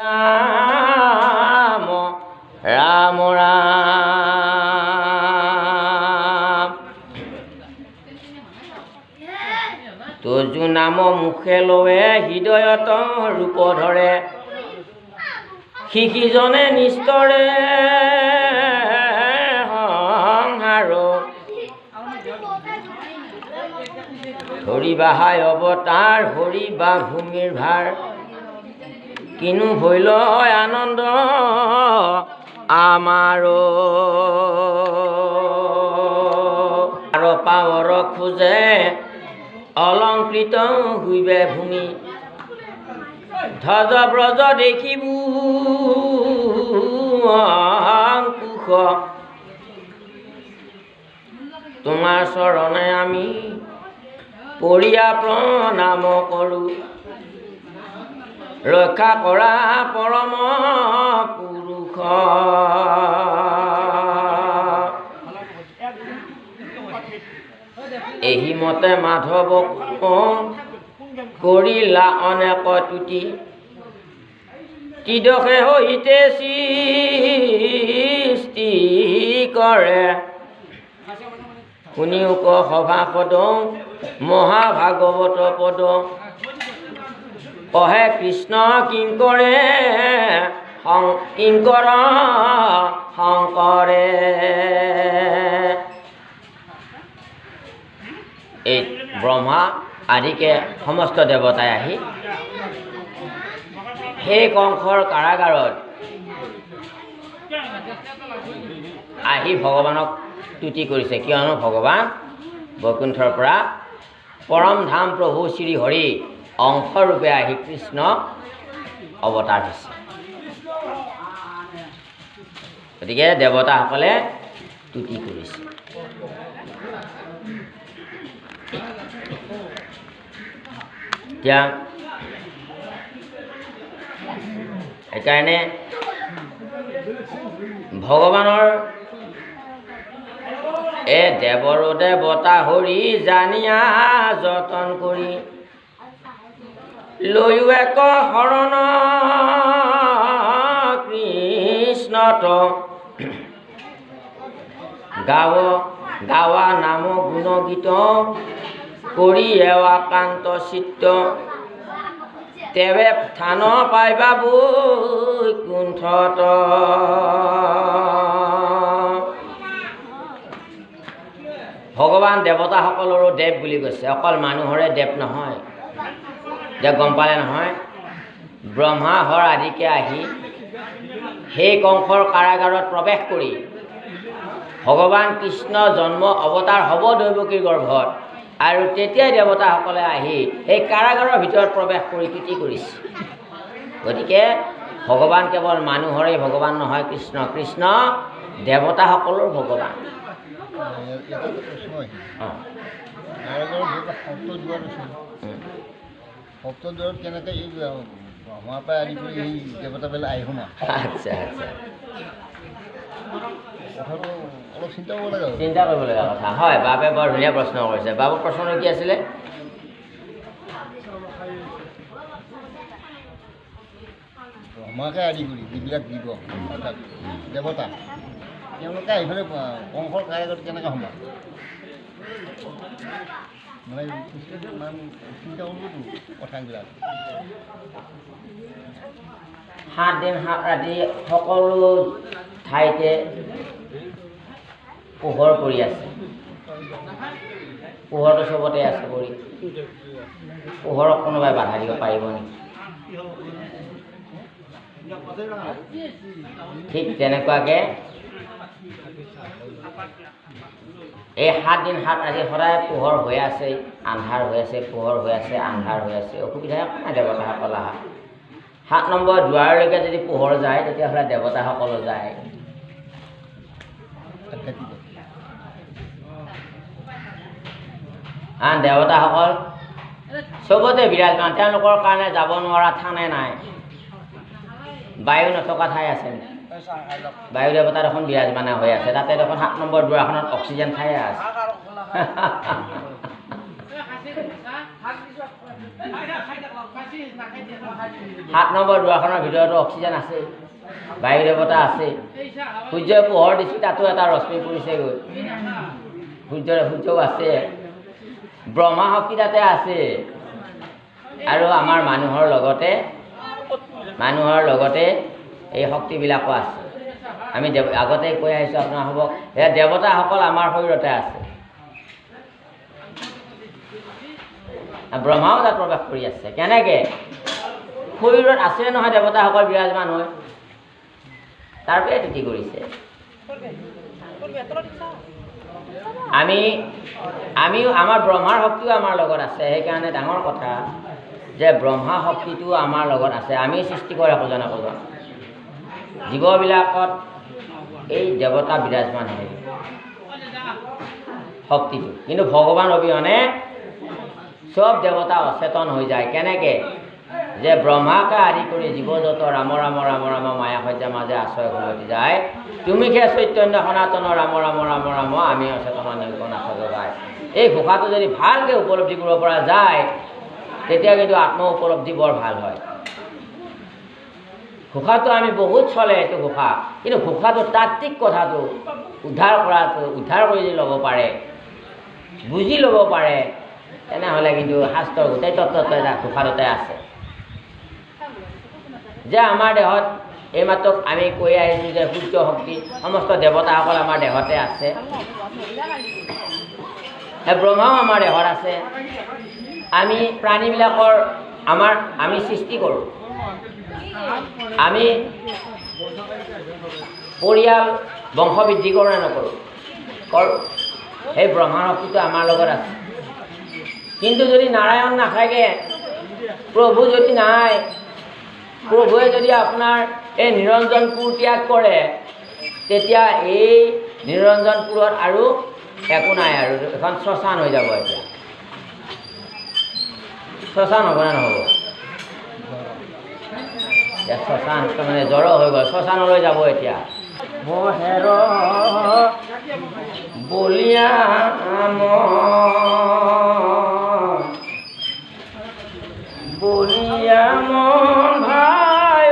ৰাম ৰাম ৰাম তজু নাম মুখে লয়ে হৃদয়ত ৰূপ ধৰে। শিকিজনে নিস্তৰে সংহাৰ। হৰি বাহাই অৱতাৰ হৰি বা ভূমিৰ ভাৰ। কিনো ভৈল আনন্দ আমাৰো। আৰু পাৱৰ খোজে অলংকৃত হুইবে ভূমি। ধ্বজ ব্ৰজ দেখিবো তোমাৰ চৰণে আমি পৰিয়া প্ৰণাম কৰোঁ। ৰক্ষা কৰা পৰম পুৰুষ। এহি মতে মাধৱক কৰিলা অনেক তুতি তিদশে সহিতে সৃষ্টি কৰে। শুনিও ক সভা পদ মহাভাগৱত পদ কহে কৃষ্ণ কিংকৰে কিংকৰ শংকৰে এই ব্ৰহ্মা আদিকে সমস্ত দেৱতাই আহি সেই কংসৰ কাৰাগাৰত আহি ভগৱানক তুতি কৰিছে। কিয়নো ভগৱান বৈকুণ্ঠৰ পৰা পৰম ধাম প্ৰভু শ্ৰী হৰি অংশৰূপে আহি কৃষ্ণ অৱতাৰ হৈছে। গতিকে দেৱতাসকলে তুতি কৰিছে। এতিয়া সেইকাৰণে ভগৱানৰ এ দেৱৰো দেৱতা হৰি জানিয়া যতন কৰি লৈও এক শৰণ কৃষ্ণত গাৱ গাৱা নাম গুণগীত কৰি এৱাকান্ত চিত্ত। তেৱে থান পাইবা বৈকুণ্ঠত ভগৱান দেৱতাসকলৰো দেৱ বুলি কৈছে। অকল মানুহৰে দেৱ নহয়। যে গম পালে নহয় ব্ৰহ্মা হৰ আদিকে আহি সেই কংসৰ কাৰাগাৰত প্ৰৱেশ কৰি ভগৱান কৃষ্ণ জন্ম অৱতাৰ হ'ব দৈৱকীৰ গৰ্ভত আৰু তেতিয়াই দেৱতাসকলে আহি সেই কাৰাগাৰৰ ভিতৰত প্ৰৱেশ কৰি কৃতি কৰিছে। গতিকে ভগৱান কেৱল মানুহৰেই ভগৱান নহয় কৃষ্ণ কৃষ্ণ দেৱতাসকলৰ ভগৱান। অঁ। নাৰায়ণৰ যিটো সপ্ত দুৱাৰ আছে উম। সপ্ত দুৱাৰত কেনেকৈ এই ব্ৰহ্মাৰ পৰা আদি কৰি এই দেৱতাবিলাক আহি সোমা আচ্ছা আচ্ছা কথাটো অলপ চিন্তা কৰিব লগা কৰিবলগীয়া কথা হয় বাবে বৰ ধুনীয়া প্ৰশ্ন কৰিছে। বাবু প্ৰশ্নটো কি আছিলে? ব্ৰহ্মাকে আদি কৰি যিবিলাক জীৱ অৰ্থাৎ দেৱতা তেওঁলোকে আহি পেলাই কংসৰ কাৰাগাৰত কেনেকৈ সোমায় মানে ইমান চিন্তা কৰিবতো কথাবিলাক সাত দিন সাত ৰাতি সকলো ঠাইতে পোহৰ পৰি আছে পোহৰটো চবতে আছে পৰি পোহৰক কোনোবাই বাধা দিব পাৰিব নেকি ঠিক তেনেকুৱাকে এই সাত দিন সাত ৰাতি সদায় পোহৰ হৈ আছে আন্ধাৰ হৈ আছে পোহৰ হৈ আছে আন্ধাৰ হৈ আছে অসুবিধা একো নাই দেৱতাসকল আহা। সাত নম্বৰ দুৱাৰলৈকে যদি পোহৰ যায় তেতিয়াহ'লে দেৱতাসকলো যায়। আন দেৱতাসকল চবতে বিৰাজমান তেওঁলোকৰ কাৰণে যাব নোৱাৰা থানে নাই। বায়ু নথকা ঠাই আছে। নেকি? বায়ু দেৱতা দেখোন বিৰাজমানে হৈ আছে। তাতে দেখোন সাত নম্বৰ দুৱাৰখনত অক্সিজেন ঠায়ে আছে। সাত নম্বৰ দুৱাৰখনৰ ভিতৰতো অক্সিজেন আছে বায়ু দেৱতা আছে সূৰ্যই পোহৰ দিছে তাতো এটা ৰশ্মি পৰিছেগৈ। সূৰ্য সূৰ্যও আছে। ব্ৰহ্মা শক্তি তাতে আছে। আৰু আমাৰ মানুহৰ লগতে মানুহৰ লগতে এই শক্তিবিলাকো আছে। আমি দেৱ আগতে কৈ আহিছোঁ আপোনাৰ হ'ব এয়া দেৱতাসকল আমাৰ শৰীৰতে আছে। ব্ৰহ্মাও তাত প্ৰৱেশ কৰি আছে। কেনেকৈ? শৰীৰত আছে নহয় দেৱতাসকল বিৰাজমান হৈ? তাৰ পৰাই তুতি কৰিছে? আমি আমিও আমাৰ ব্ৰহ্মাৰ শক্তিও আমাৰ লগত আছে। সেইকাৰণে ডাঙৰ কথা যে ব্ৰহ্মা শক্তিটোও আমাৰ লগত আছে। আমি সৃষ্টি কৰা একোজন একোজন। জীৱবিলাকত এই দেৱতা বিৰাজমান হয়। শক্তিটো। কিন্তু ভগৱান অবিহনে চব দেৱতা অচেতন হৈ যায়। কেনেকৈ? যে ব্ৰহ্মাকে আদি কৰি জীৱ যত ৰাম ৰাম ৰাম ৰাম মায়া সজ্যা মাজে আশ্ৰয় ঘৰতি যায়। তুমি খে চৈতন্য সনাতন ৰাম ৰাম ৰাম ৰাম আমি অচেতন নিৰ্গণ যায় এই ঘোষাটো যদি ভালকৈ উপলব্ধি কৰিব পৰা যায় তেতিয়া কিন্তু আত্ম উপলব্ধি বৰ ভাল হয়। ঘোষাটো আমি বহুত চলে এইটো ঘোষা। কিন্তু ঘোষাটো তাত্ত্বিক কথাটো উদ্ধাৰ কৰাটো, উদ্ধাৰ কৰি ল'ব পাৰে, বুজি ল'ব পাৰে, তেনেহ'লে কিন্তু শাস্ত্ৰৰ গোটেই তত্ত্বটো এটা ঘোষাটোতে আছে। যে আমাৰ দেহত এইমাত্ৰ আমি কৈ আহিছোঁ যে সূৰ্য শক্তি, সমস্ত দেৱতাসকল আমাৰ দেহতে আছে। এই ব্ৰহ্মাও আমাৰ দেহত আছে। আমি প্ৰাণীবিলাকৰ আমাৰ, আমি সৃষ্টি কৰোঁ। আমি পৰিয়াল বংশ বৃদ্ধি কৰোঁ নকৰোঁ। কৰোঁ সেই ব্ৰহ্মা শক্তিটো আমাৰ লগত আছে। কিন্তু যদি নাৰায়ণ নাথাকে প্ৰভু যদি নাই প্ৰভুৱে যদি আপোনাৰ এই নিৰঞ্জনপুৰ ত্যাগ কৰে তেতিয়া এই নিৰঞ্জনপুৰত আৰু একো নাই আৰু। এখন শ্মশান হৈ যাব এতিয়া। শ্মশান হ'ব নে নহ'ব? শ্মশান তাৰমানে জড় হৈ গ'ল, শ্মশানলৈ যাব এতিয়া। মহেৰ বলিয়া বলিয়া মন ভাই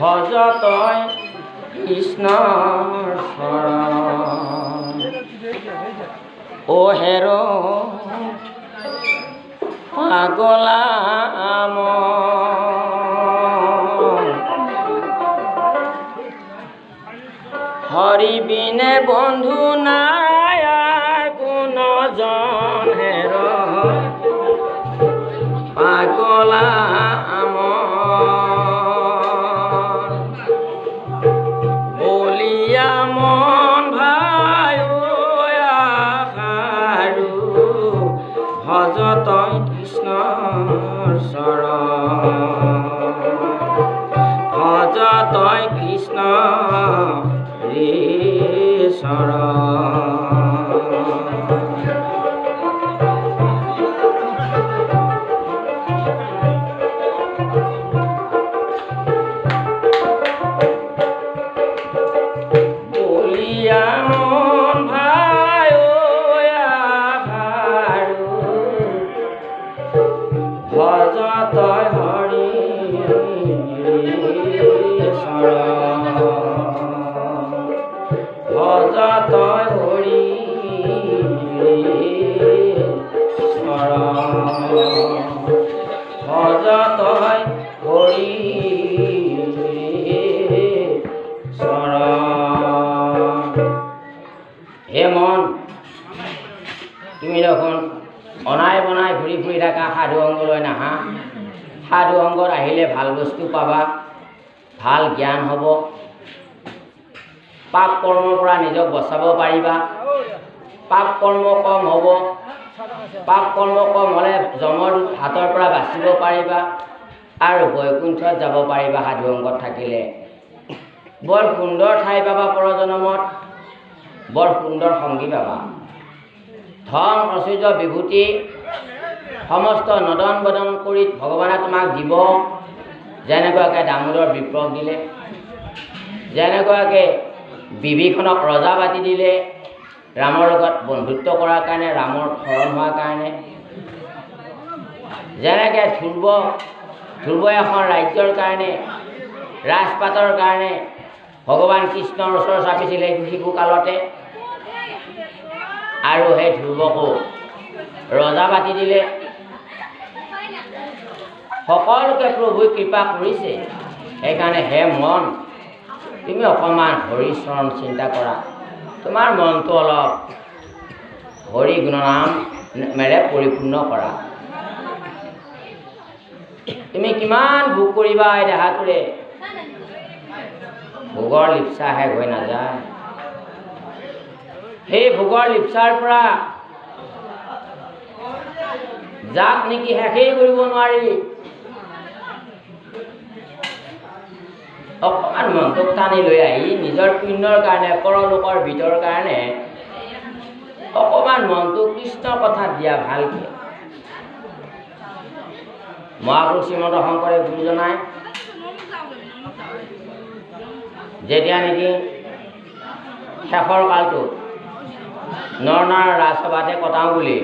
ভজ তই কৃষ্ণৰ শৰণ অ হেৰ পাগলা মন হৰি বিনে বন্ধু নাই পাবা। ভাল জ্ঞান হ'ব। পাপ কৰ্মৰ পৰা নিজক বচাব পাৰিবা। পাপ কৰ্ম কম হ'ব। পাপ কৰ্ম কম হ'লে যমৰ হাতৰ পৰা বাচিব পাৰিবা আৰু বৈকুণ্ঠত যাব পাৰিবা সাধু সংগত থাকিলে। বৰ সুন্দৰ ঠাই পাবা পৰজনমত। বৰ সুন্দৰ সংগী পাবা। ধন ঐশ্বৰ্য বিভূতি সমস্ত নদন বদন কৰি ভগৱানে তোমাক দিব। যেনেকুৱাকৈ দামোদৰ বিপ্লৱ দিলে যেনেকুৱাকৈ বিভীষণক ৰজা পাতি দিলে ৰামৰ লগত বন্ধুত্ব কৰাৰ কাৰণে ৰামৰ শৰণ হোৱাৰ কাৰণে যেনেকৈ ধ্ৰুৱ ধ্ৰুৱ এখন ৰাজ্যৰ কাৰণে ৰাজপাটৰ কাৰণে ভগৱান কৃষ্ণৰ ওচৰ চাপিছিলে শিশু কালতে আৰু সেই ধ্ৰুৱকো ৰজা পাতি দিলে। সকলোকে প্ৰভুৱে কৃপা কৰিছে। সেইকাৰণে হে মন তুমি অকণমান হৰি চৰণ চিন্তা কৰা। তোমাৰ মনটো অলপ হৰি গুণনাম মেৰে পৰিপূৰ্ণ কৰা। তুমি কিমান ভোগ কৰিবা এই দেহাটোৰে? ভোগৰ লিপচা শেষ হৈ নাযায়। সেই ভোগৰ লিপচাৰ পৰা যাক নেকি শেষেই কৰিব নোৱাৰি। অকণমান মনটোক টানি লৈ আহি নিজৰ পুণ্যৰ কাৰণে পৰলোকৰ ভিতৰ কাৰণে অকণমান মনটো কৃষ্ণৰ কথাত দিয়া ভালকৈ। মহাপুৰুষ শ্ৰীমন্ত শংকৰে গুৰুজনাই যেতিয়া নেকি শেষৰ কালটো নৰনাৰ ৰাজসভাতে কটাওঁ বুলি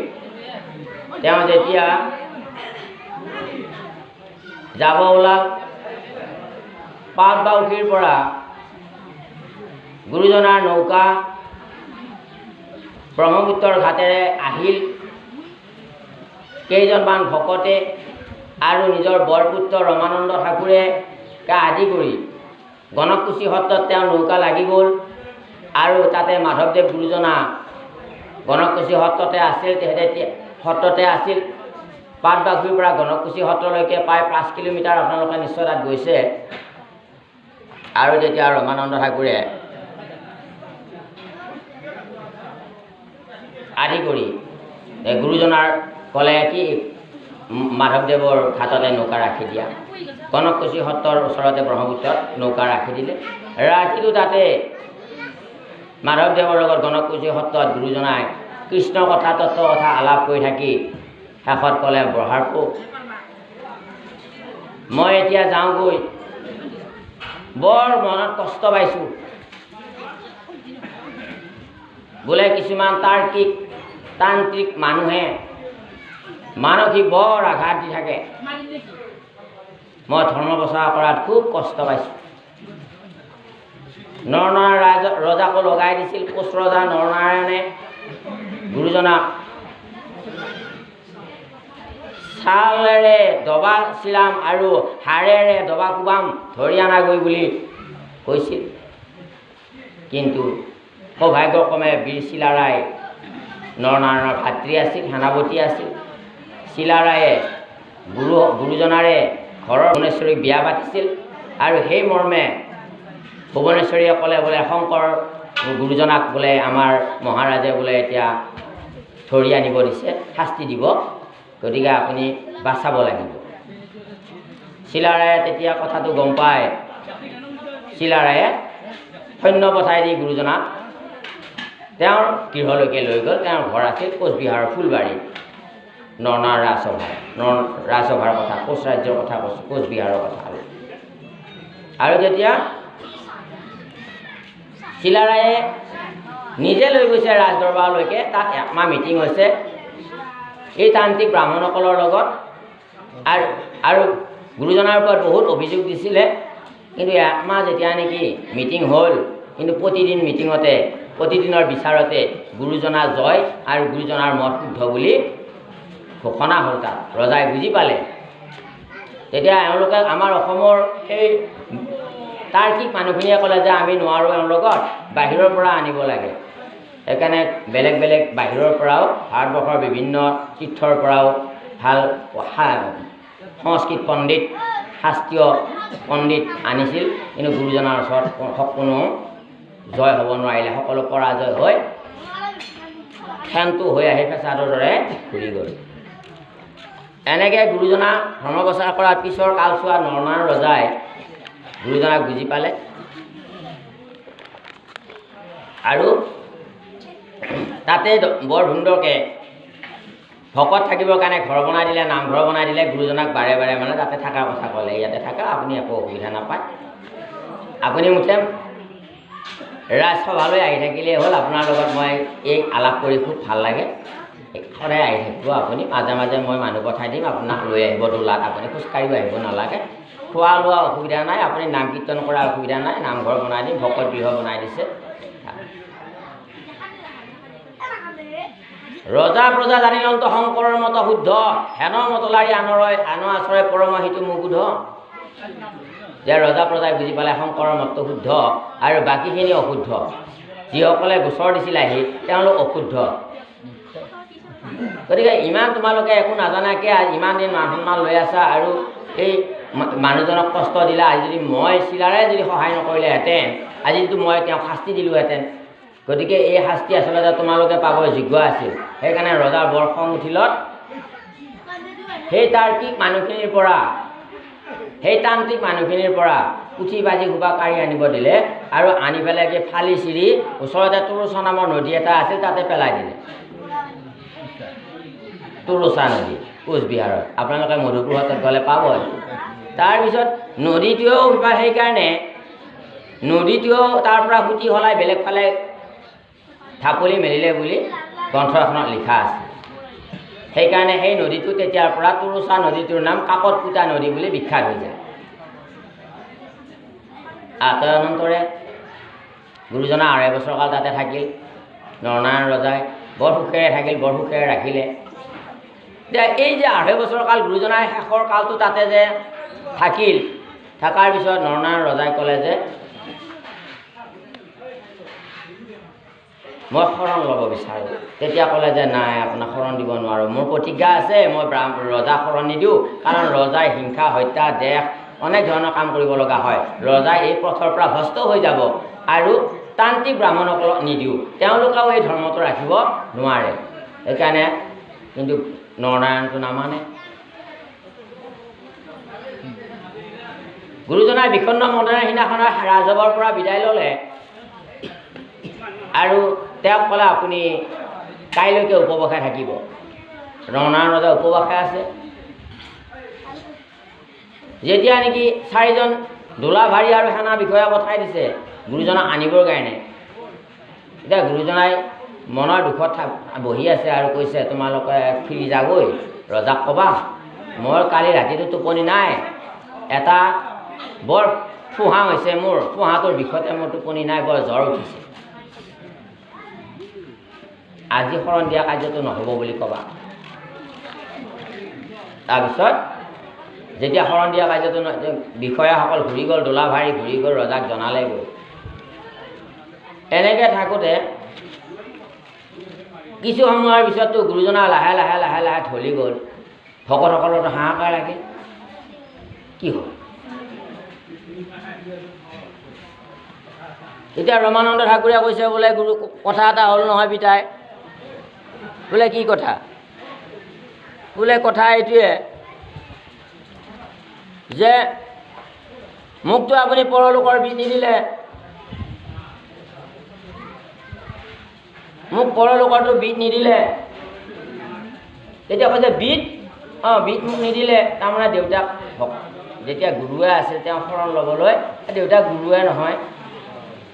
তেওঁ যেতিয়া যাব ওলাল পাট বাউসীৰ পৰা গুৰুজনাৰ নৌকা ব্ৰহ্মপুত্ৰৰ ঘাটেৰে আহিল। কেইজনমান ভকতে আৰু নিজৰ বৰপুত্ৰ ৰমানন্দ ঠাকুৰে আদি কৰি গণকুচি সত্ৰত তেওঁ নৌকা লাগি গ'ল আৰু তাতে মাধৱদেৱ গুৰুজনা গণকুচি সত্ৰতে আছিল তেখেতে সত্ৰতে আছিল। পাটবাঘুৰিৰ পৰা গণকুচি সত্ৰলৈকে প্ৰায় পাঁচ কিলোমিটাৰ আপোনালোকে নিশ্চয় তাত গৈছে। আৰু তেতিয়া ৰমানন্দ ঠাকুৰে আদি কৰি গুৰুজনাৰ ক'লে কি মাধৱদেৱৰ ঘাটতে নৌকা ৰাখি দিয়া। কনককুচি সত্ৰৰ ওচৰতে ব্ৰহ্মপুত্ৰত নৌকা ৰাখি দিলে। ৰাখিলোঁ তাতে মাধৱদেৱৰ লগত গণকুচি সত্ৰত গুৰুজনাই কৃষ্ণ কথা তত্ত্ব কথা আলাপ কৰি থাকি শেষত ক'লে বহাৰ পোক মই এতিয়া যাওঁগৈ। বৰ মনত কষ্ট পাইছোঁ। বোলে কিছুমান তাৰ্কিক তান্ত্ৰিক মানুহে মানসিক বৰ আঘাত দি থাকে। মই ধৰ্ম প্ৰচাৰ কৰাত খুব কষ্ট পাইছোঁ। নৰনাৰায়ণ ৰাজ ৰজাকো লগাই দিছিল। কোচ ৰজা নৰনাৰায়ণে গুৰুজনাক ছালেৰে দবা চিলাম আৰু হাড়েৰে দবা কোবাম ধৰি আনাগৈ বুলি কৈছিল। কিন্তু সৌভাগ্যক্ৰমে বীৰ চিলাৰাই নৰনাৰায়ণৰ ভাতৃ আছিল সেনাপতি আছিল। চিলাৰায়ে গুৰু গুৰুজনাৰে ঘৰৰ ভুৱনেশ্বৰীক বিয়া পাতিছিল আৰু সেই মৰ্মে ভুৱনেশ্বৰীয়ে ক'লে বোলে শংকৰ গুৰুজনাক বোলে আমাৰ মহাৰাজে বোলে এতিয়া ধৰি আনিব দিছে শাস্তি দিব। গতিকে আপুনি বাচাব লাগিব। চিলাৰায়ে তেতিয়া কথাটো গম পায়। চিলাৰায়ে সৈন্য পঠাই দি গুৰুজনাক তেওঁৰ গৃহলৈকে লৈ গ'ল। তেওঁৰ ঘৰ আছিল কোচবিহাৰৰ ফুলবাৰীত নৰনাৰ ৰাজসভা নৰ ৰাজসভাৰ কথা কোচ ৰাজ্যৰ কথা কৈছোঁ কোচবিহাৰৰ কথা। আৰু আৰু তেতিয়া চিলাৰায়ে নিজে লৈ গৈছে ৰাজদৰবাৰলৈকে। তাত একমাহ মিটিং হৈছে। এই তান্ত্ৰিক ব্ৰাহ্মণসকলৰ লগত আৰু আৰু গুৰুজনাৰ ওপৰত বহুত অভিযোগ দিছিলে। কিন্তু একমাহ যেতিয়া নেকি মিটিং হ'ল কিন্তু প্ৰতিদিন মিটিঙতে প্ৰতিদিনৰ বিচাৰতে গুৰুজনা জয় আৰু গুৰুজনাৰ মত শুদ্ধ বুলি ঘোষণা হ'ল তাত। ৰজাই বুজি পালে। তেতিয়া এওঁলোকে আমাৰ অসমৰ সেই তাৰ্কিক মানুহখিনিয়ে ক'লে যে আমি নোৱাৰোঁ এওঁৰ লগত বাহিৰৰ পৰা আনিব লাগে। সেইকাৰণে বেলেগ বেলেগ বাহিৰৰ পৰাও ভাৰতবৰ্ষৰ বিভিন্ন তীৰ্থৰ পৰাও ভাল সংস্কৃত পণ্ডিত শাস্ত্ৰীয় পণ্ডিত আনিছিল। কিন্তু গুৰুজনাৰ ওচৰত কোনো- জয় হ'ব নোৱাৰিলে সকলো পৰাজয় হৈ ফেনটো হৈ আহি ফেচাদৰ দৰে ঘূৰি গ'ল। এনেকৈ গুৰুজনা ধৰ্ম প্ৰচাৰ কৰাৰ পিছৰ কালচোৱা নৰনাৰায়ণ ৰজাই গুৰুজনাক বুজি পালে। আৰু তাতে বৰ সুন্দৰকৈ ভকত থাকিবৰ কাৰণে ঘৰ বনাই দিলে নামঘৰ বনাই দিলে গুৰুজনাক বাৰে বাৰে মানে তাতে থকাৰ কথা ক'লে। ইয়াতে থাকা আপুনি একো অসুবিধা নাপায়। আপুনি মুঠে ৰাজসভালৈ আহি থাকিলেই হ'ল। আপোনাৰ লগত মই এই আলাপ কৰি খুব ভাল লাগে। সদায় আহি থাকিব আপুনি। মাজে মাজে মই মানুহ পঠাই দিম। আপোনাক লৈ আহিব দোলাত আপুনি খোজকাঢ়িও আহিব নালাগে। খোৱা লোৱা অসুবিধা নাই। আপুনি নাম কীৰ্তন কৰাৰ অসুবিধা নাই। নামঘৰ বনাই দিম। ভকত গৃহ বনাই দিছে। ৰজা প্ৰজা জানিলন্ত শংকৰৰ মত শুদ্ধ হেন মতলাৰী আনৰয় আন আচৰে পৰম সিটো মুগুধ যে ৰজা প্ৰজাই বুজি পালে শংকৰৰ মতটো শুদ্ধ আৰু বাকীখিনি অশুদ্ধ। যিসকলে গোচৰ দিছিল আহি তেওঁলোক অশুদ্ধ। গতিকে ইমান তোমালোকে একো নাজানাকৈ ইমান দিন মান সন্মান লৈ আছা আৰু এই মানুহজনক কষ্ট দিলা। আজি যদি মই চিলাৰে যদি সহায় নকৰিলেহেঁতেন আজি যদি মই তেওঁক শাস্তি দিলোঁহেঁতেন গতিকে এই শাস্তি আচলতে তোমালোকে পাব যোগ্য আছিল। সেইকাৰণে ৰজাৰ বৰ খং উঠিলত সেই তাৰ্কিক মানুহখিনিৰ পৰা সেই তান্ত্ৰিক মানুহখিনিৰ পৰা পুথি বাজি সোপা কাঢ়ি আনিব দিলে আৰু আনি পেলাই কি ফালি চিৰি ওচৰতে তুৰুচা নামৰ নদী এটা আছিল তাতে পেলাই দিলে। তুৰুচা নদী কোচবিহাৰত। আপোনালোকে মধুপুৰহঁতত গ'লে পাব তাৰপিছত নদীটোৱেও সিপা সেইকাৰণে নদীটোৱেও তাৰ পৰা সুতি সলাই বেলেগ ফালে ঢাপলি মেলিলে বুলি গ্ৰন্থ এখনত লিখা আছে। সেইকাৰণে সেই নদীটো তেতিয়াৰ পৰা তুৰুচা নদীটোৰ নাম কাকত পোতা নদী বুলি বিখ্যাত হৈ যায়। আতয়নন্তৰে গুৰুজনা আঢ়ৈ বছৰ কাল তাতে থাকিল নৰনাৰায়ণ ৰজাই বৰ সুখেৰে থাকিল বৰ সুখেৰে ৰাখিলে। এতিয়া এই যে আঢ়ৈ বছৰ কাল গুৰুজনাই শেষৰ কালটো তাতে যে থাকিল থকাৰ পিছত নৰনাৰায়ণ ৰজাই ক'লে যে মই শৰণ ল'ব বিচাৰোঁ। তেতিয়া ক'লে যে নাই আপোনাক শৰণ দিব নোৱাৰোঁ। মোৰ প্ৰতিজ্ঞা আছে মই ব্ৰাহ্ম ৰজাক শৰণ নিদিওঁ। কাৰণ ৰজাই হিংসা হত্যা দেশ অনেক ধৰণৰ কাম কৰিব লগা হয়। ৰজাই এই পথৰ পৰা ভ্ৰষ্ট হৈ যাব আৰু তান্ত্ৰিক ব্ৰাহ্মণসকলক নিদিওঁ। তেওঁলোকেও এই ধৰ্মটো ৰাখিব নোৱাৰে। সেইকাৰণে কিন্তু নৰনাৰায়ণটো নামানে। গুৰুজনাই বিষণ্ণ মনেৰে সিদিনাখন ৰাজভৰ পৰা বিদায় ল'লে। আৰু তেওঁক ক'লে আপুনি কাইলৈকে উপবাসে থাকিব। ৰনাৰায়ণ ৰজা উপবাসে আছে। যেতিয়া নেকি চাৰিজন দোলাভাৰী আৰু সেনা বিষয়া পঠাই দিছে গুৰুজনক আনিবৰ কাৰণে। এতিয়া গুৰুজনাই মনৰ দুখত বহি আছে আৰু কৈছে তোমালোকে ফিৰি যাগৈ ৰজাক ক'বা মোৰ কালি ৰাতিটো টোপনি নাই। এটা বৰ ফুহা হৈছে মোৰ ফুহাটোৰ বিষতে মোৰ টোপনি নাই বৰ জ্বৰ উঠিছে। আজি শৰণ দিয়া কাৰ্যটো নহ'ব বুলি ক'বা। তাৰপিছত যেতিয়া শৰণ দিয়া কাৰ্যটো বিষয়াসকল ঘূৰি গ'ল দোলাভাৰী ঘূৰি গ'ল ৰজাক জনালে গৈ। এনেকৈ থাকোঁতে কিছু সময়ৰ পিছততো গুৰুজনা লাহে লাহে লাহে লাহে ঢলি গ'ল। ভকতসকলৰতো হাহাকাৰ লাগিল কি হ'ল? এতিয়া ৰমানন্দ ঠাকুৰে কৈছে বোলে গুৰু কথা এটা হ'ল নহয় পিতাই। বোলে কি কথা? বোলে কথা এইটোৱে যে মোকতো আপুনি পৰলোকৰ বিধ নিদিলে। মোক পৰলোকৰটো বিধ নিদিলে। তেতিয়া কৈছে বিধ অঁ বিধ মোক নিদিলে। তাৰমানে দেউতাক যেতিয়া গুৰুৱে আছিল তেওঁ শৰণ ল'বলৈ দেউতাক গুৰুৱে নহয়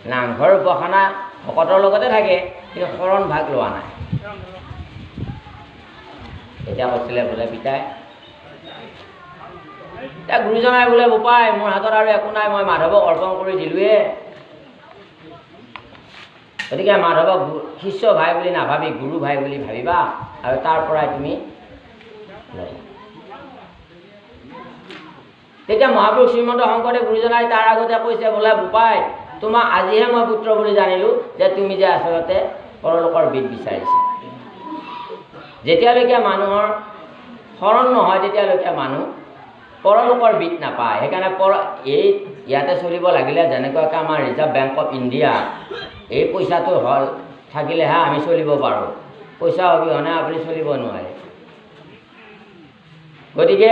নামঘৰ উপাসনা ভকতৰ লগতে থাকে কিন্তু শৰণ ভাগ লোৱা নাই। তেতিয়া কৈছিলে বোলে পিতাই এতিয়া গুৰুজনাই বোলে বোপাই মোৰ হাতত আৰু একো নাই মই মাধৱক অৰ্পণ কৰি দিলোঁৱে গতিকে মাধৱক শিষ্য ভাই বুলি নাভাবি গুৰু ভাই বুলি ভাবিবা আৰু তাৰ পৰাই তুমি। তেতিয়া মহাপুৰুষ শ্ৰীমন্ত শংকৰদেৱ গুৰুজনাই তাৰ আগতে কৈছে বোলে বোপাই তোমাক আজিহে মই পুত্ৰ বুলি জানিলোঁ যে তুমি যে আচলতে পৰলোকৰ বিধ বিচাৰিছা যেতিয়ালৈকে মানুহৰ শৰণ নহয় তেতিয়ালৈকে মানুহ পৰলোকৰ বিধ নাপায়। সেইকাৰণে পৰ এই ইয়াতে চলিব লাগিলে যেনেকুৱাকৈ আমাৰ ৰিজাৰ্ভ বেংক অফ ইণ্ডিয়া এই পইচাটো হ'ল থাকিলেহে আমি চলিব পাৰোঁ। পইচা অবিহনে আপুনি চলিব নোৱাৰে। গতিকে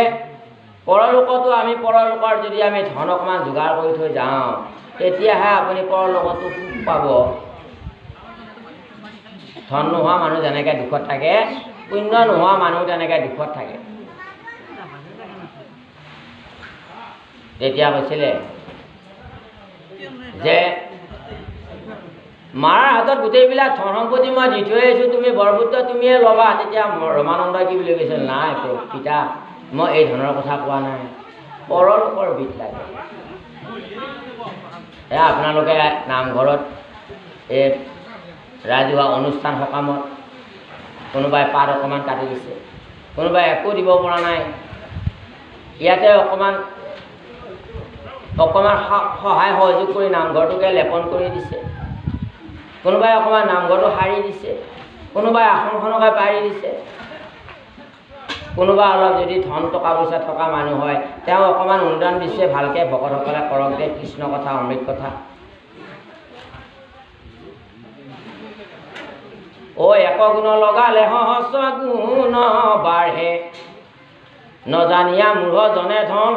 পৰলোকতো আমি পৰলোকৰ যদি আমি ধন অকণমান যোগাৰ কৰি থৈ যাওঁ তেতিয়াহে আপুনি পৰলোকতো সুখ পাব। ধন নোহোৱা মানুহ যেনেকৈ দুখত থাকে পুণ্য নোহোৱা মানুহ তেনেকৈ দুখত থাকে। তেতিয়া কৈছিলে যে মাৰ হাতত গোটেইবিলাক ধন সম্পত্তি মই দি থৈ আহিছোঁ তুমি বৰপুত্ৰ তুমিয়ে ল'বা। তেতিয়া ৰমানন্দই কি বুলি কৈছিল নাই পিতা মই এই ধনৰ কথা কোৱা নাই। পৰলোকৰ বিধ লাগে। এয়া আপোনালোকে নামঘৰত এই ৰাজহুৱা অনুষ্ঠান সকামত কোনোবাই পাত অকণমান কাটি দিছে। কোনোবাই একো দিব পৰা নাই। ইয়াতে অকণমান অকণমান সহায় সহযোগ কৰি নামঘৰটোকে লেপন কৰি দিছে। কোনোবাই অকণমান নামঘৰটো সাৰি দিছে। কোনোবাই আসনখনকে পাৰি দিছে। কোনোবা অলপ যদি ধন টকা পইচা থকা মানুহ হয় তেওঁ অকণমান অনুদান দিছে ভালকৈ ভকতসকলে কৰক দে কৃষ্ণ কথা অমৃত কথা। ঐ এক গুণ লগালে সহস্ৰ গুণ বাঢ়ে। নজানিয়া মূঢ় জনে ধন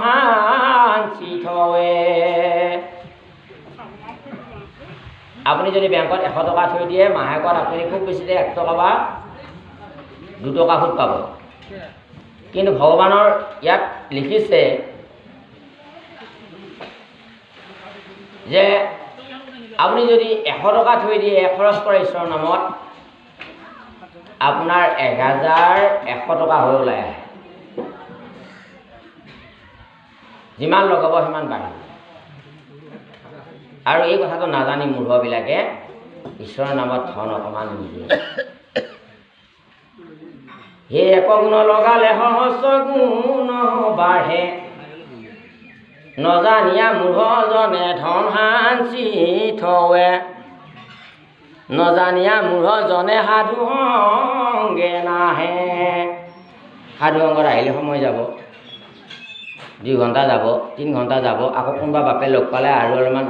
থৱে আপুনি যদি বেংকত এশ টকা থৈ দিয়ে মাহেকত আপুনি খুব বেছিতে এক টকা বা দুটকা সুদ পাব। কিন্তু ভগৱানৰ ইয়াত লিখিছে যে আপুনি যদি এশ টকা থৈ দিয়ে খৰচ কৰে ঈশ্বৰৰ নামত আপোনাৰ এহেজাৰ এশ টকা হৈ ওলাই আহে। যিমান লগাব সিমান বাঢ়িব। আৰু এই কথাটো নাজানি মূঢ়বিলাকে ঈশ্বৰৰ নামত ধন অকণমান সেই এক গুণ লগালে সহস্ৰ গুণ বাঢ়ে। নজানিয়া মূঢ়জনে ধন সাঞ্চি থৱে। নজানিয়া মূঢ়জনে সাধু সংগে নাহে। সাধু সংগত আহিলে সময় যাব দুই ঘণ্টা যাব তিনি ঘণ্টা যাব আকৌ কোনোবা বাপে লগ পালে আৰু অলপমান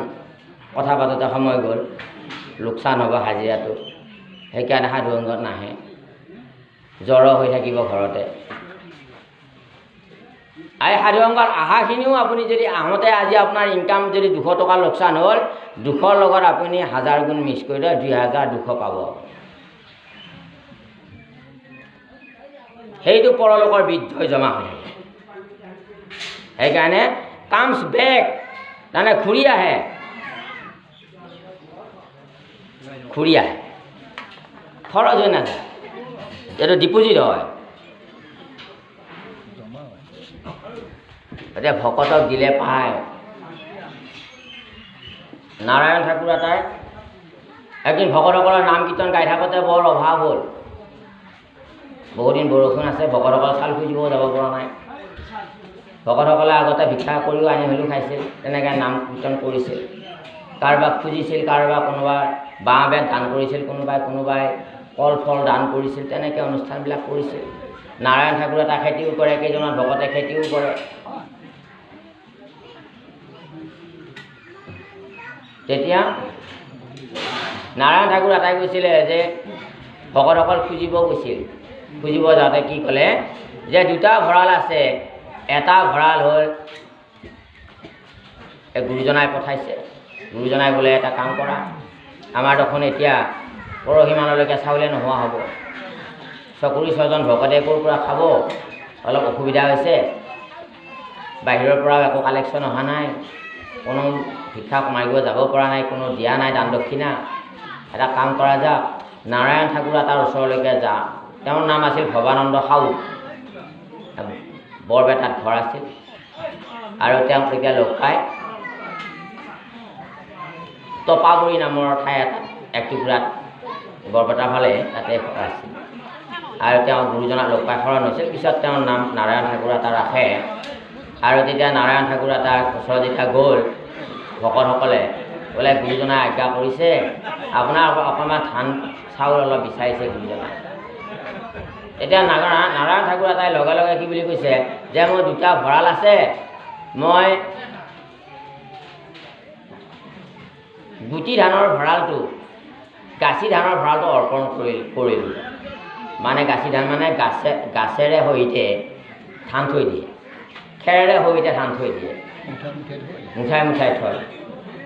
কথা পাতোতে সময় গ'ল লোকচান হ'ব হাজিৰাটো। সেইকাৰণে সাধু সংগত নাহে। জ্বৰ হৈ থাকিব ঘৰতে। এই সাধু সংগত অহাখিনিও আপুনি যদি আহোঁতে আজি আপোনাৰ ইনকাম যদি দুশ টকা লোকচান হ'ল দুশৰ লগত আপুনি হাজাৰ গুণ মিছ কৰি দিয়ে দুই হাজাৰ দুশ পাব। সেইটো পৰলোকৰ বৃদ্ধই জমা হৈ থাকে। সেইকাৰণে কামছ বেক তাৰমানে ঘূৰি আহে। ঘূৰি আহে। খৰচ হৈ নাযায়। এইটো ডিপজিট হয় জমা হয় এতিয়া ভকতক দিলে পায় নাৰায়ণ ঠাকুৰ এটাই এদিন ভকতসকলৰ নাম কীৰ্তন গাই থাকোঁতে বৰ অভাৱ হ'ল। বহুদিন বৰষুণ আছে ভকতসকল চাউল খুজিবও যাব পৰা নাই। ভকতসকলে আগতে ভিক্ষা কৰিও আনি হ'লেও খাইছিল তেনেকৈ নাম কীৰ্তন কৰিছিল। কাৰোবাক খুজিছিল কাৰোবাক কোনোবাই বাঁহ বেত দান কৰিছিল কোনোবাই কোনোবাই কল ফল দান কৰিছিল তেনেকৈ অনুষ্ঠানবিলাক কৰিছিল। নাৰায়ণ ঠাকুৰ এটা খেতিও কৰে কেইজনমান ভকতে খেতিও কৰে। তেতিয়া নাৰায়ণ ঠাকুৰ এটাই কৈছিলে যে ভকতসকল খুজিব গৈছিল। খুজিব যাওঁতে কি ক'লে যে দুটা ভঁৰাল আছে এটা ভঁৰাল হ'ল গুৰুজনাই পঠাইছে। গুৰুজনাই বোলে এটা কাম কৰা আমাৰ দেখোন এতিয়া পৰহিমানলৈকে চাউলে নোহোৱা হ'ব। চকুৰি ছজন ভকতে ক'ৰ পৰা খাব? অলপ অসুবিধা হৈছে। বাহিৰৰ পৰাও একো কালেকশ্যন অহা নাই। কোনো ভিক্ষা মাৰিব যাব পৰা নাই কোনো দিয়া নাই দান দক্ষিণা। এটা কাম কৰা যাওক নাৰায়ণ ঠাকুৰ এটাৰ ওচৰলৈকে যা। তেওঁৰ নাম আছিল ভৱানন্দ সাউ। বৰপেটাত ঘৰ আছিল। আৰু তেওঁক তেতিয়া লগ পাই টপাগুৰি নামৰ ঠাই এটাত এক টুকুৰাত বৰপেটাৰ ফালে তাতে আছিল। আৰু তেওঁ গুৰুজনাক লগ পাই শৰণ হৈছিল। পিছত তেওঁৰ নাম নাৰায়ণ ঠাকুৰ এটা ৰাখে। আৰু তেতিয়া নাৰায়ণ ঠাকুৰ এটা ওচৰত যেতিয়া গ'ল ভকতসকলে বোলে গুৰুজনাই আজ্ঞা কৰিছে আপোনাৰ অক- অকণমান ধান চাউল অলপ বিচাৰিছে গুৰুজনাই। এতিয়া নাৰায়ণ নাৰায়ণ ঠাকুৰ এটাই লগে লগে কি বুলি কৈছে যে মোৰ দুটা ভঁৰাল আছে মই গুটি ধানৰ ভঁৰালটো গাচি ধানৰ ভঁৰালটো অৰ্পণ কৰি কৰিলোঁ। মানে গাচি ধান মানে গাছে গাছেৰে সৈতে ধান থৈ দিয়ে। খেৰেৰে সৈতে ধান থৈ দিয়ে। মুঠাই মুঠাই থয়।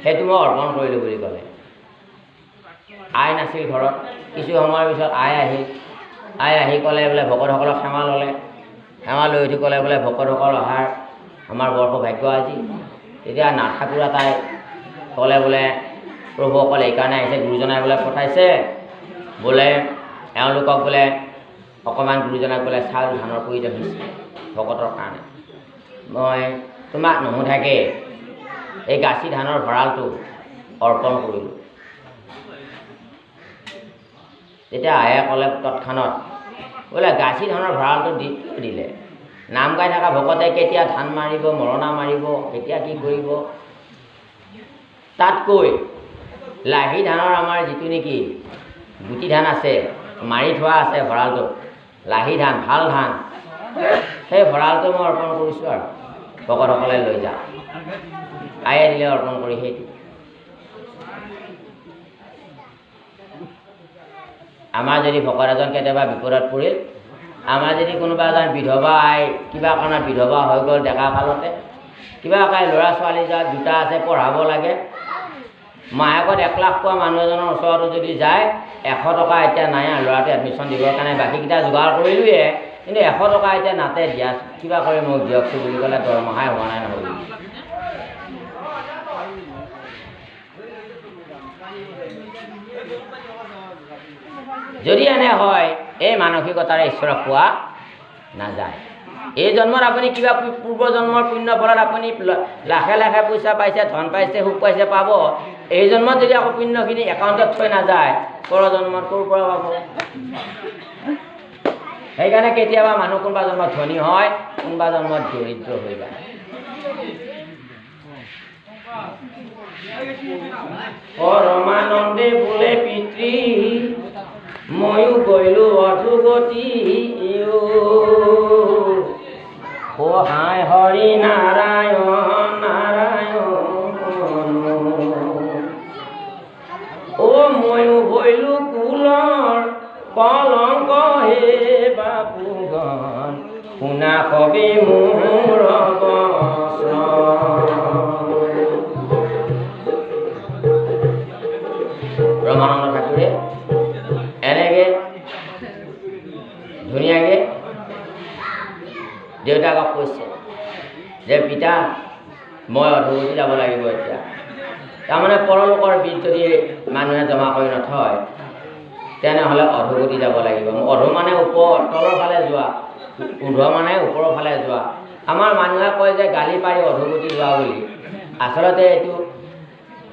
সেইটো মই অৰ্পণ কৰিলোঁ বুলি ক'লে। আই নাছিল ঘৰত। কিছু সময়ৰ পিছত আই আহিল আই আহি ক'লে বোলে ভকতসকলক সেৱা ল'লে। সেৱা লৈ উঠি ক'লে বোলে ভকতসকল অহাৰ আমাৰ বৰ সৌভাগ্য আজি। তেতিয়া নাথাকুৰা তাই ক'লে বোলে প্ৰভুসকল এইকাৰণে আহিছে গুৰুজনাই বোলে পঠাইছে। বোলে এওঁলোকক বোলে অকণমান গুৰুজনাক বোলে চাউল ধানৰ প্ৰয়োজন হৈছে ভকতৰ কাৰণে। মই তোমাক নুসুধাকে এই গাচি ধানৰ ভঁৰালটো অৰ্পণ কৰিলোঁ। তেতিয়া আয়ে ক'লে তৎক্ষণত বোলে গাচি ধানৰ ভঁৰালটো দি দিলে? নাম গাই থকা ভকতে কেতিয়া ধান মাৰিব মৰণা মাৰিব কেতিয়া কি কৰিব? তাতকৈ লাহি ধানৰ আমাৰ যিটো নেকি গুটি ধান আছে মাৰি থোৱা আছে ভঁৰালটোত লাহি ধান ভাল ধান সেই ভঁৰালটো মই অৰ্পণ কৰিছোঁ আৰু। ভকতসকলে লৈ যাওঁ। আয়ে দিলে অৰ্পণ কৰি সেইটো আমাৰ যদি ভকত এজন কেতিয়াবা বিপদত পৰিল আমাৰ যদি কোনোবা এজন বিধৱা আই কিবা কাৰণত বিধৱা হৈ গ'ল ডেকা কালতে কিবা কাই ল'ৰা ছোৱালী যাৰ দুটা আছে পঢ়াব লাগে মাহেকত এক লাখ পোৱা মানুহ এজনৰ ওচৰতো যদি যায় এশ টকা এতিয়া নাই আৰু ল'ৰাটো এডমিশ্যন দিবৰ কাৰণে বাকীকেইটা যোগাৰ কৰিলোৱে কিন্তু এশ টকা এতিয়া নাতে দিয়া কিবা কৰি মোক দিয়কচোন বুলি ক'লে দৰমহাই হোৱা নাই নহ'ব যদি এনে হয় এই মানসিকতাৰে ঈশ্বৰক পোৱা নাযায়। এই জন্মত আপুনি কিবা পূ- পূৰ্ব জন্মৰ পুণ্য ফলত আপুনি লাখে লাখে পইচা পাইছে ধন পাইছে সুখ পাইছে পাব। এই জন্মত যদি আকৌ পুণ্যখিনি একাউণ্টত থৈ নাযায় পৰ জন্মত ক'ৰ পৰা পাব। সেইকাৰণে কেতিয়াবা মানুহ কোনোবা জন্মত ধনী হয় কোনোবা জন্মত দৰিদ্ৰ হৈ যায় পৰমানন্দে বোলে পিতৃ ময়ো গৈলো অধুগতি সহায় হৰি নাৰায়ণ অধোগতি যাব লাগিব। অধো মানে ওপৰ তলৰ ফালে যোৱা। ঊৰ্ধ মানে ওপৰৰ ফালে যোৱা। আমাৰ মানুহে কয় যে গালি পাৰি অধোগতি যোৱা বুলি। আচলতে এইটো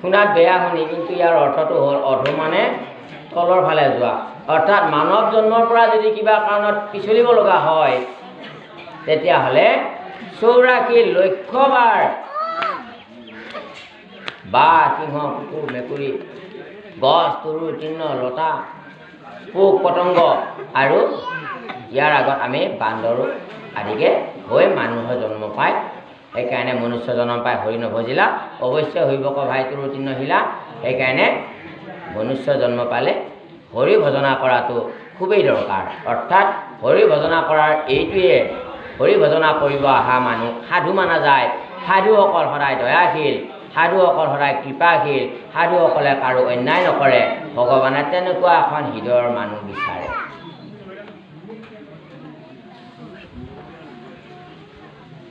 শুনাত বেয়া শুনি কিন্তু ইয়াৰ অৰ্থটো হ'ল অধো মানে তলৰ ফালে যোৱা। অৰ্থাৎ মানৱ জন্মৰ পৰা যদি কিবা কাৰণত পিছলিব লগা হয় তেতিয়াহ'লে চৌৰাশী লক্ষবাৰ বাঘ সিংহ কুকুৰ মেকুৰী গছ তৰু তৃণ লতা পোক পতংগ আৰু ইয়াৰ আগত আমি বান্দৰো আদিকে হৈ মানুহৰ জন্ম পায়। সেইকাৰণে মনুষ্য জন্ম পাই হৰি নভজিলা। অৱশ্যে হৈবক ভাই তৰু তৃণ শিলা সেইকাৰণে মনুষ্য জন্ম পালে হৰি ভজনা কৰাটো খুবেই দৰকাৰ। অৰ্থাৎ হৰি ভজনা কৰাৰ এইটোৱে হৰি ভজনা কৰিব অহা মানুহ সাধু মানা যায়। সাধুসকল সদায় দয়াশীল। সাধুসকল সদায় কৃপাশীল সাধুসকলে কাৰো অন্যায় নকৰে। ভগৱানে তেনেকুৱা এখন হৃদয়ৰ মানুহ বিচাৰে।